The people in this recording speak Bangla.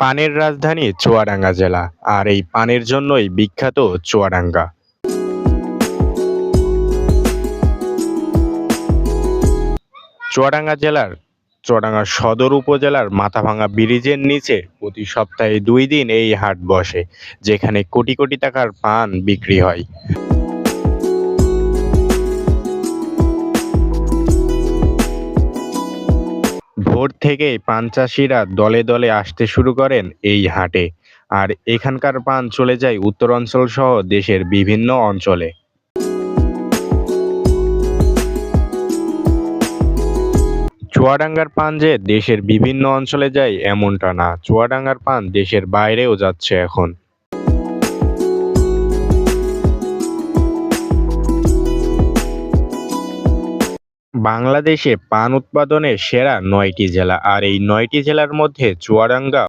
পানের রাজধানী চুয়াডাঙ্গা জেলা, আর এই পানের জন্যই বিখ্যাত চুয়াডাঙ্গা। চুয়াডাঙ্গা জেলার, চুয়াডাঙ্গা সদর উপজেলার মাথাভাঙা ব্রিজের নিচে প্রতি সপ্তাহে দুই দিন এই হাট বসে, যেখানে কোটি কোটি টাকার পান বিক্রি হয়। ভোর থেকেই পান চাষিরা দলে দলে আসতে শুরু করেন এই হাটে। আর এখানকার পান চলে যায় উত্তরাঞ্চল সহ দেশের বিভিন্ন অঞ্চলে। চুয়াডাঙ্গার পান যে দেশের বিভিন্ন অঞ্চলে যায়, এমনটা না। চুয়াডাঙ্গার পান দেশের বাইরেও যাচ্ছে এখন। বাংলাদেশে পান উৎপাদনের সেরা নয়টি জেলা। আর এই নয়টি জেলার মধ্যে চুয়াডাঙ্গা